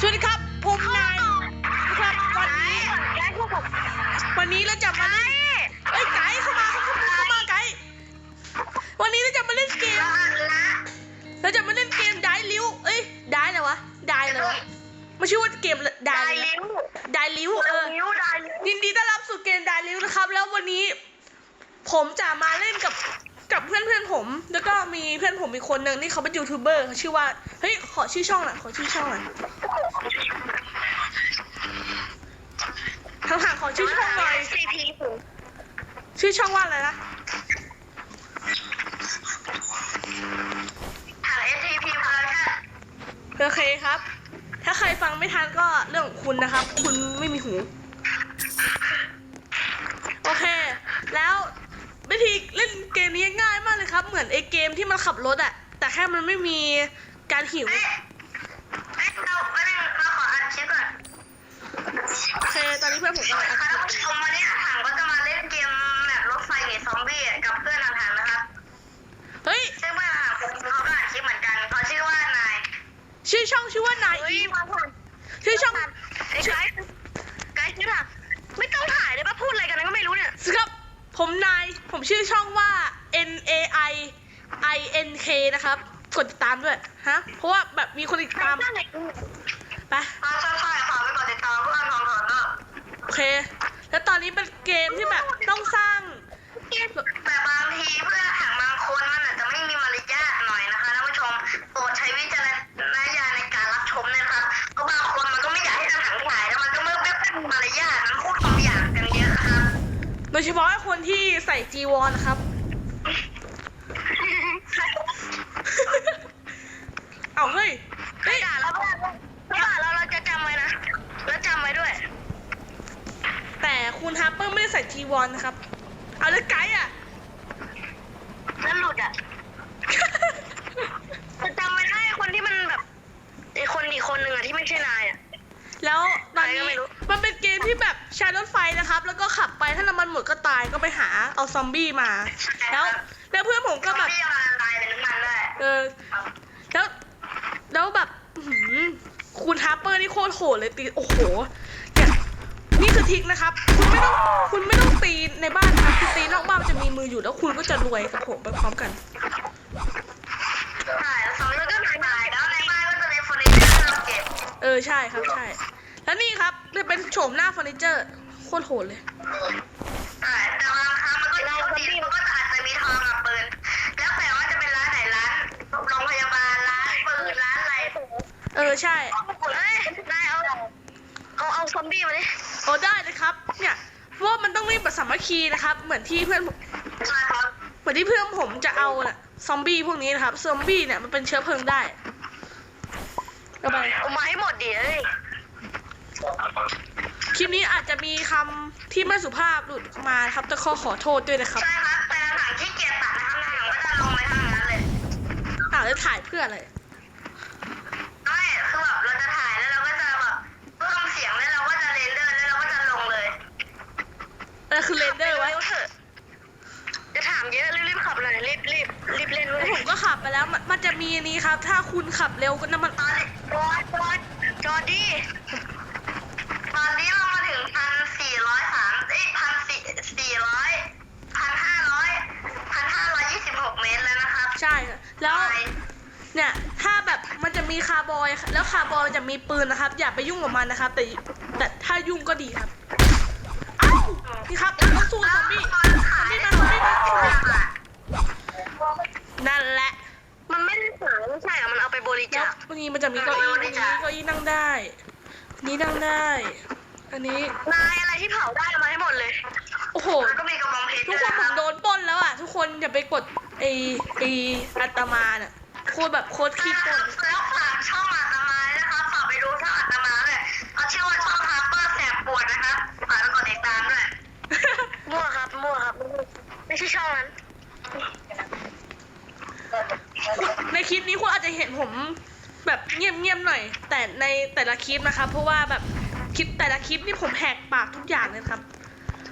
สวัสดีครับผมนายนะครับวันนี้แล้พวกผมวันนี้เราจะมาเล่นเอ้ยไกด์เข้ามาเข้ามาเข้ามาไกด์วันนี้เราจะมาเล่นเกมเราจะมาเล่นเกมได้ลิ้วเอ้ยได้เลยวะได้เลยวะมันชื่อว่าเกมได้ได้เลยลิ้วได้ลิ้วเออลิ้วได้ลิ้วยินดีต้อนรับสู่เกมได้ลิ้วนะครับ แล้ววันนี้ ผมจะมาเล่นกับ กับเพื่อนเพื่อนๆผม แล้วก็มีเพื่อนผมอีกคนหนึ่งที่เขาเป็นยูทูบเบอร์เขาชื่อว่า เฮ้ย ขอชื่อช่องหน่อยขอชื่อช่องหน่อยทางหางขอชื่อช่องหน่อยซีพีผมชื่อช่องว่าอะไรนะหาเอสทีพีพาค่ะโอเคครับ ถ้าใครฟังไม่ทันก็เรื่องของคุณนะครับ คุณไม่มีหู โอเค แล้ววิธีเล่นเกมนี้ ง่ายมากเลยครับ เหมือนไอเกมที่มันขับรถอะแต่แค่มันไม่มีการหิวเอ๊ะเอ๊ะเราไม่ได้เราขออัดคลิปก่อนโอเคตอนนี้เพื่อนผมกำลังอัดค่ะคลิท่านปผู้ชมวันนี้ถังก็จะมาเล่นเกมแบบรถไฟหนีซอมบี้กับเพื่อนถังนะครับเฮ้ยซึ่งเพื่อนถังผมเขาก็อัดคลิปเหมือนกันเขาชื่อว่านายชื่อช่องชื่อว่านายอีฟชื่อช่องไอ้ไกด์ไกด์ชื่อถังไม่ต้องถ่ายเลยป่ะพูดอะไรกันก็ไม่รู้เนี่ยครับผมนายผมชื่อช่องว่า N A I I N K นะครับ กดติดตามด้วยฮะเพราะว่าแบบมีคนติดตามไปอ่าใช่ใช่ฝากไปกดติดตามเพื่อนทองทองก็โอเค แล้วตอนนี้เป็นเกมที่แบบต้องสร้างแต่บางทีเพื่อนถังบางคนมันอาจจะไม่มีมารยาทหน่อยนะคะท่านผู้ชมโปรดใช้วิจารณญาณในการรับชมนะครับเพราะบางคนมันก็ไม่อยากให้ถังถ่ายแล้วมันก็ไม่ไม่เป็นมารยาทมันพูดคำหยาบกันเยอะครับโดยเฉพาะคนที่ใส่จีวรนะครับ เอาเฮ้ย เฮ้ย ด่าแล้วด่าแล้วเราจะจำไว้นะแล้วจำไว้ด้วย แต่ คุณฮาร์เปอร์ไม่ได้ใส่จีวรนะครับ เอาแล้วไกด์อะ แล้วหลุดอะ จะจำไว้ได้คนที่มันแบบไอคนอีกคนหนึ่งอะที่ไม่ใช่นายอะ แล้วตอนใครก็นี้ไม่รู้มันเป็นเกมที่แบบใช้รถไฟนะครับ แล้วก็ขับไปถ้าน้ำมันหมดก็ตายก็ไปหาเอาซอมบี้มา แล้ว แล้วเพื่อนผมก็แบบพี่มาลายเป็นน้ำมันได้เออ แล้วแล้วแบบอื้อหือคุณฮาร์เปอร์นี่โคตรโหดเลยตีโอ้โหเนี่ยนี่ คือทริกนะครับ คุณไม่ต้องคุณไม่ต้องตีในบ้านนะครับคุณตีนอกบ้านมันจะมีมืออยู่แล้วคุณก็จะรวยกับผมไปพร้อมกัน ใช่แล้วสองแล้วก็ถ่ายแล้วในบ้านก็จะมีเฟอร์นิเจอร์เราเก็บเออใช่ครับใช่ แล้วนี่ครับจะเป็นโฉมหน้าเฟอร์นิเจอร์โคตรโหดเลย ใช่แต่บางครั้งมันก็โชคดีมันก็อาจจะมีทองกับปืนแล้วแต่ว่าจะเป็นร้านไหนร้านโรงพยาบาลร้านปืนร้านอะไร เออใช่ คคีนะครับ เหมือนที่เพื่อนผมใช่ครับเหมือนที่เพื่อนผมจะเอาน่ะซอมบี้พวกนี้นะครับซอมบี้เนี่ยมันเป็นเชื้อเพลิงได้เอาไปเอามาให้หมดดิเอ้ยคลิปนี้อาจจะมีคำที่ไม่สุภาพหลุดออกมานะครับแต่ขอขอโทษด้วยนะครับใช่ครับแต่หลังที่เกียจตัดนะครับหลังก็จะลงไปทางนั้นเลยอ่าวแล้วถ่ายเพื่ออะไร เออคือเรนเดอร์ไว้เถอะจะถามเยอะรีบๆขับเลยรีบรีบรีบเล่นเลแล้วยผมก็ขับไปแล้วมันมันจะมีอันนี้ครับ ถ้าคุณขับเร็วก็น้ำมันตอนนี้จอดจอดจอดดิตอนนี้เรามาถึงพันสี่ร้อยสามเอ้ยพันสี่สี่ร้อยพันห้าร้อยพันห้าร้อยยี่สิบหกเมตรแล้วนะครับใช่ค่ะแล้วไปเนี่ย ถ้าแบบมันจะมีคาร์บอย แล้วคาร์บอยจะมีปืนนะครับ อย่าไปยุ่งกับมันนะครับ แต่แต่ถ้ายุ่งก็ดีครับเอ้านี่ครับต้องสู้ซอมบี้ซอมบี้มาซอมบี้มานั่นแหละมันไม่ได้ขายไม่ใช่อะมันเอาไปบริแล้จาวควันนี้มันจะมีเก้าอี้วันนี้เก้าอี้นั่งได้ นี่นั่งได้ อันนี้ นายอะไรที่เผาได้เอามาให้หมดเลยโอ้โห แล้วก็มีกระบองเพชรทุกด้วยคนนะผมโดนปล้นแล้วอะ ทุกคนอย่าไปกดไอไออัตมาน่ะโคตรแบบโคตรขี้ปล้นแล้วฝากช่องอาตมาด้วยนะครับฝากไปดูช่องอาตมาด้วยเขาชื่อว่าช่องฮาร์เปอร์แสบปวดนะครับฝากไปกดติดตามด้วย มั่วครับ มั่วครับ ไม่ใช่ช่องนั้น ในคลิปนี้คุณอาจจะเห็นผมแบบเงียบๆหน่อย แต่ในแต่ละคลิปนะครับ เพราะว่าแบบคลิปแต่ละคลิปนี่ผมแหกปากทุกอย่างเลยนะครับ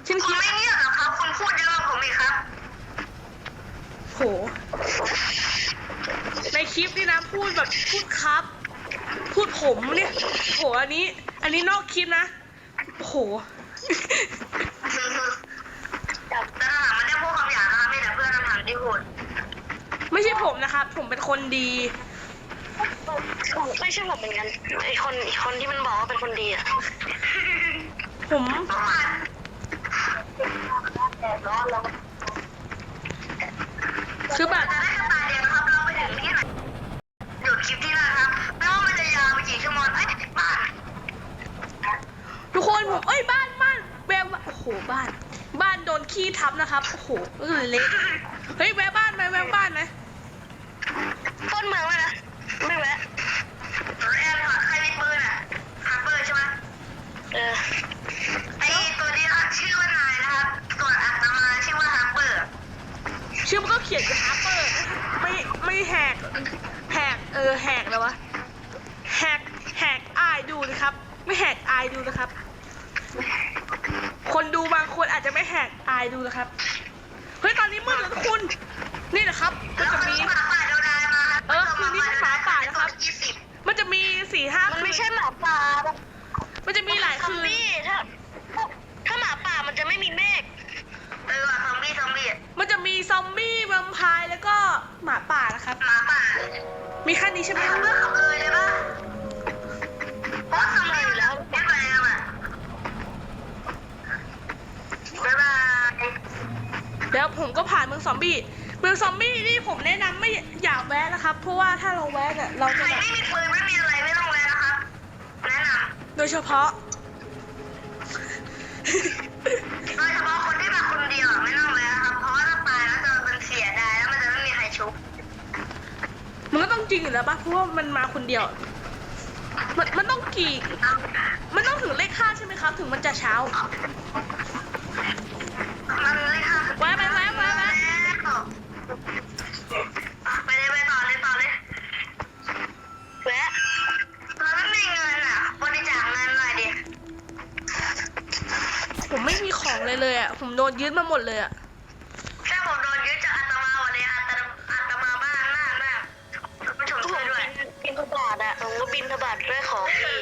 เช่นคคุลิณปไม่เงียบหรอครับ คุณพูดเยอะกว่าผมอีกครับโห ในคลิปนี่นะพูดแบบพูดครับ พูดผมเนี่ยโหอันนี้ อันนี้นอกคลิปนะโอ้โห แต่หลังมันได้พูดคำหยาบนะคะไม่แต่เพื่อน ทำหันที่พูดไม่ใช่ผมนะครับ ผมเป็นคนดีผมไม่ใช่ผมเหมือนกันไอคนอีกคนที่มันบอกว่าเป็นคนดีอะผมเมื่อวานแดดร้อนแล้วคือแบบจะได้กันตายเดียวนะครับเราไปถึงที่ไหนหยุดคลิปที่นั่นครับไม่ว่ามันจะยาวไปกี่ชั่วโมงเอ้ยบ้านทุกคนผมเอ้ยบ้านบ้านแวะโอ้โหบ้าน บ้านโดนขี้ทับนะครับโอ้โหเออเละ เฮ้ยแวะบ้านไหมแวะบ้านไหมต้นเมืองเลยนะไม่แวะแอนค่ะใครมีปืนอะฮัปเปอร์ใช่ไหมเออไอตัวนี้ชื่อว่านายนะครับส่วนอัตมาชื่อว่าฮัปเปอร์ชื่อมันก็เขียนกับฮัปเปอร์ไม่ไม่แหกแหกเออแหกแล้ววะแหกแหกอายดูนะครับ ไม่แหกอายดูนะครับ คนดูบางคนอาจจะไม่แหกอายดูนะครับเฮ้ยตอนนี้ มืดแล้วทุกคน นี่นะครับก็แล้วจะคนมีที่หมาป่าเดียวดายมาครับเออคืนนี้เป็นหมาป่านะครับ ยี่สิบมันจะมีสี่ห้ามันคืไม่นใช่หมาป่ามันจะมีหลายซอคืมนบี้ถ้าถ้าหมาป่ามันจะไม่มีเมฆเออว่ะซอมบี้ซอมบี้มันจะมีซอมบี้แวมไพร์แล้วก็หมาป่านะครับ หมาป่ามีแค่นี้ใช่ไหมไม่ครับเลือกขับเลยเลยปะเพราะซอมบี้อยู่แล้วแค่ไปแล้วอะบ๊ายบาย เดี๋ยวผมก็ผ่านเมืองซอมบี้ เมืองซอมบี้นี่ผมแนะนำไม่อยากแวะนะครับ เพราะว่าถ้าเราแวะเนี่ยเราใคจะรแบบไม่มีปืนไม่มีอะไรไม่ต้องแวะนะครับ แนะนโดยเฉพาะำโดยเฉพาะคนที่มาคนเดียวอะไม่ต้องแวะครับ เพราะว่าถ้าตายแล้วจะเป็นเสียดายแล้วมันจะไม่มีใครชุบมันก็ต้องจริงอยู่แล้วปะเพราะว่ามันมาคนเดียว มันมันต้องกี่ มันต้องถึงเลขห้าใช่ไหมครับ ถึงมันจะเช้า นยึดมาหมดเลยอะแค่ผมโดนยึดจากอาตมาวันนี้อาตมาอาตมาบ้านมากมากผู้ชมก็ผช่วยมด้วย บินทบาทอะผมก็บินทบาทด้วยของดี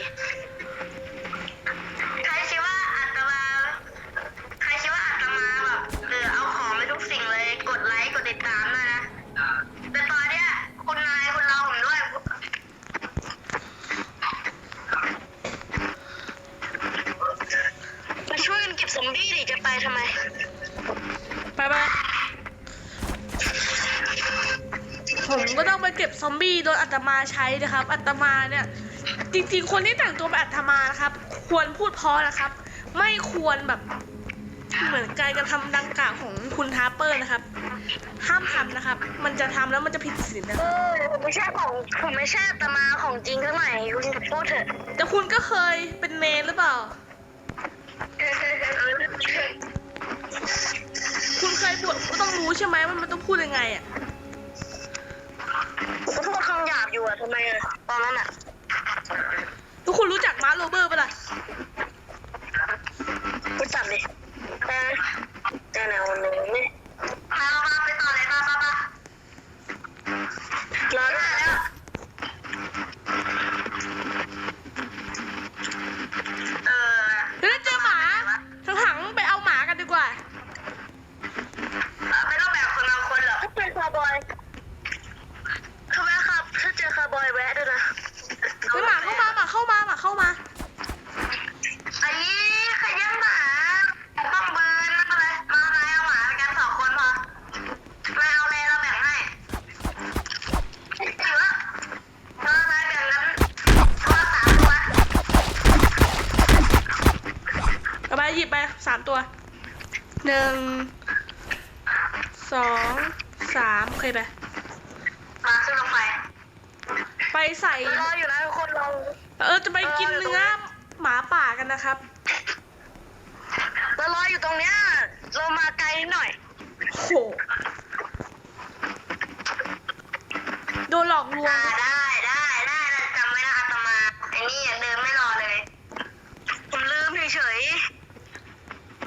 ผมก็ต้องไปเก็บซอมบี้โดนอัตมาใช้นะครับ อัตมาเนี่ย จริงๆ คนที่แต่งตัวเป็นอัตมานะครับ ควรพูดเพราะนะครับ ไม่ควรแบบเหมือนการกระทำดังกล่าวของคุณทาร์เปอร์นะครับ ห้ามทำนะครับ มันจะทำแล้วมันจะผิดศีลนะเออผมไม่ใช่ของผมไม่ใช่อาตมาของจริงเท่าไหร่คุณพูดเถอะแต่คุณก็เคยเป็นเนรหรือเปล่า คุณเคยบวชก็ต้องรู้ใช่ไหมว่ามันต้องพูดยังไงอะผม ก็พูดคำหยาบอยู่อะทำไมอะตอนนั้นอะทุกคนรู้จักมาร์คโรเบอร์ปะล่ะพูดจับดิแต่แต่แนวหนึ่งนี่มามตัวหนึ่งสองสามโอเคไปมาขึ้นลงไปไปใส่ รออยู่นะทุกคนรอเออจะไปกินเนื้อหมาป่ากันนะครับเรารออยู่ตรงเนี้ยเรามาไกลนิดหน่อยโหโดนหลอกลวงอ่าได้ได้ได้ได้จำไว้นะอาตมาไอ้นี่เดินไม่รอเลยผมลืมเฉย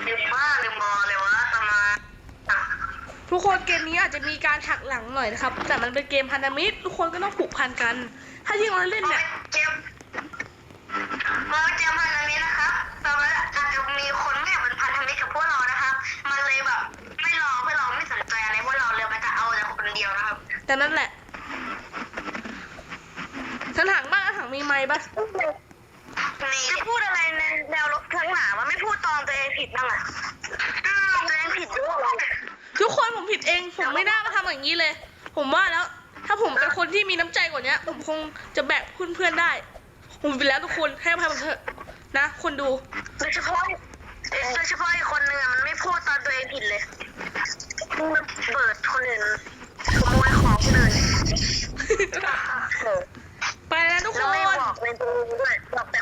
ลืมบ้าลืมบอเลยวะตามมาทุกคนเกมนี้อาจจะมีการหักหลังหน่อยนะครับ แต่มันเป็นเกมพันธมิตร ทุกคนก็ต้องผูกพันกัน ถ้ายิ่งเราเล่นเนี่ยเกมมเกมพันธมิตรนะครับตอนนั้นอาจจะมีคนไม่อยากเป็นพันธมิตรกับพวกเรานะครับมันเลยแบบไม่รอไม่รอไม่สนใจอะไรพวกเราเลยมันจะเอาแต่คนเดียวนะครับ แต่นั่นแหละฉันหักบ้างหักมีไม้บ้าง มีจะพูดอะไรในแนวลบทั้งหนาว่าไม่พูดตอนตัวเองผิดบ้างอะอ้าวตัวเองผิดด้วย ทุกคนผมผิดเอง ผมไม่น่ามาทำอย่างนี้เลย ผมว่าแล้ว ถ้าผมเป็นคนที่มีน้ำใจกว่านี้ผมคงจะแบกเพื่อนๆได้ ผมไปแล้วทุกคนให้อภัยผมเถอะนะ คนดู โดยเฉพาะโดยเฉพาะอีกคนนึงอะมันไม่พูดตอนตัวเองผิดเลยมันเปิดคนอื่นขโมยของคนอื่นเออไปแล้วทุกคแล้วไม่น บอกในตัวเองด้วยบอกแต่คนอื่นโอ้โห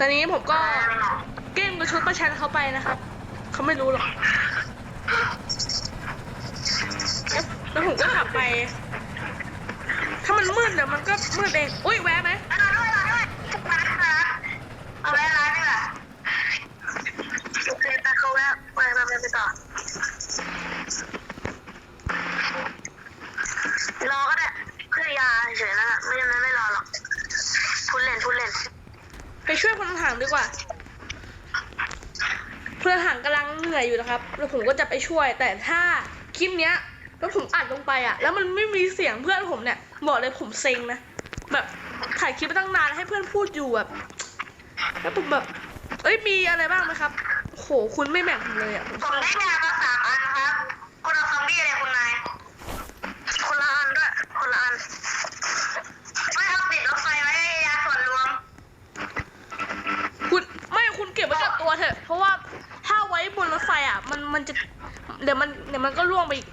ตอนนี้ผมก็เก้งกระชุดประชันเขาไปนะครับเขาไม่รู้หรอกแล้วผมก็ขับไป ถ้ามันมืดเดี๋ยวมันก็มืดเอง อุ้ยแวะไหม เอาด้วยเอาด้วยร้านร้านเอาไว้ร้านดีกว่า โอเคตาเขาแล้วไปไปไปไปต่อรอก็ได้เพื่อยาเฉยๆนะไม่งั้นไม่รอหรอกพูดเล่นพูดเล่น ไป ช่วยพลทหารดีกว่าพลทหารกำลังเหนื่อยอยู่นะครับ แล้วผมก็จะไปช่วย แต่ถ้าคลิปเนี้ยแล้วผมอัดลงไปอะแล้วมันไม่มีเสียงเพื่อนผมเนี่ยบอกเลยผมเซ็งนะแบบถ่ายคลิปไปตั้งนานให้เพื่อนพูดอยู่แบบแล้วผมแบบเอ้ยมีอะไรบ้างไหมครับโหคุณไม่แบ่งผมเลยอะผมได้งานมาสามอันนะครับคุณเอาซอมบี้อะไรคุณนาย คนละอันด้วยคนละอัน ไม่เอาติดรถไฟไว้ยาส่วนรวม คุณไม่คุณเก็บไว้กับตัวเถอะ เพราะว่าถ้าไว้บนรถไฟอะ มันจะเดี๋ยวมันเดี๋ยวมันก็ล่วงไปอีก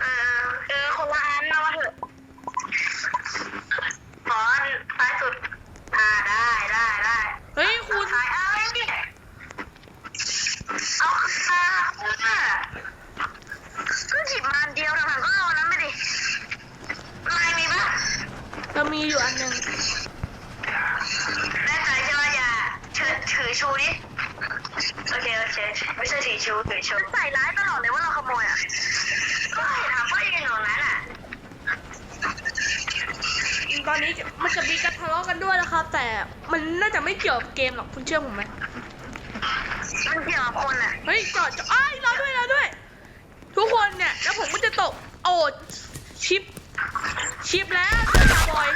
เออเออคนละอันนะว่าเถอะ ขอซ้ายสุด อ่าได้ได้ได้ เฮ้ยคุณ ซ้ายเอาไอ้นี่เอาค่ะอ่า ก็หยิบมาอันเดียวทหารก็เอาอันนั้นไปดิ นายมีปะ เรามีอยู่อันหนึ่ง แน่ใจใช่ไหมอย่าถือถือชูดิโอเคโอเคไม่ใช่ถือชูถือชู ใส่ร้ายตลอดเลยว่าเราขโมยอะ ก็เห็นถามว่ายืนอยู่ตรงนั้นอะ ตอนนี้มันจะมีการทะเลาะกันด้วยนะครับ แต่มันน่าจะไม่เกี่ยวกับเกมหรอกคุณเชื่อผมไหมมันเกี่ยวกับคนอะเฮ้ยจอดจอดอ้ายเราด้วยเราด้วย ทุกคนเนี่ยแล้วผมก็จะตกโอ้ชิป ชิปแล้วเจอคาร์บอย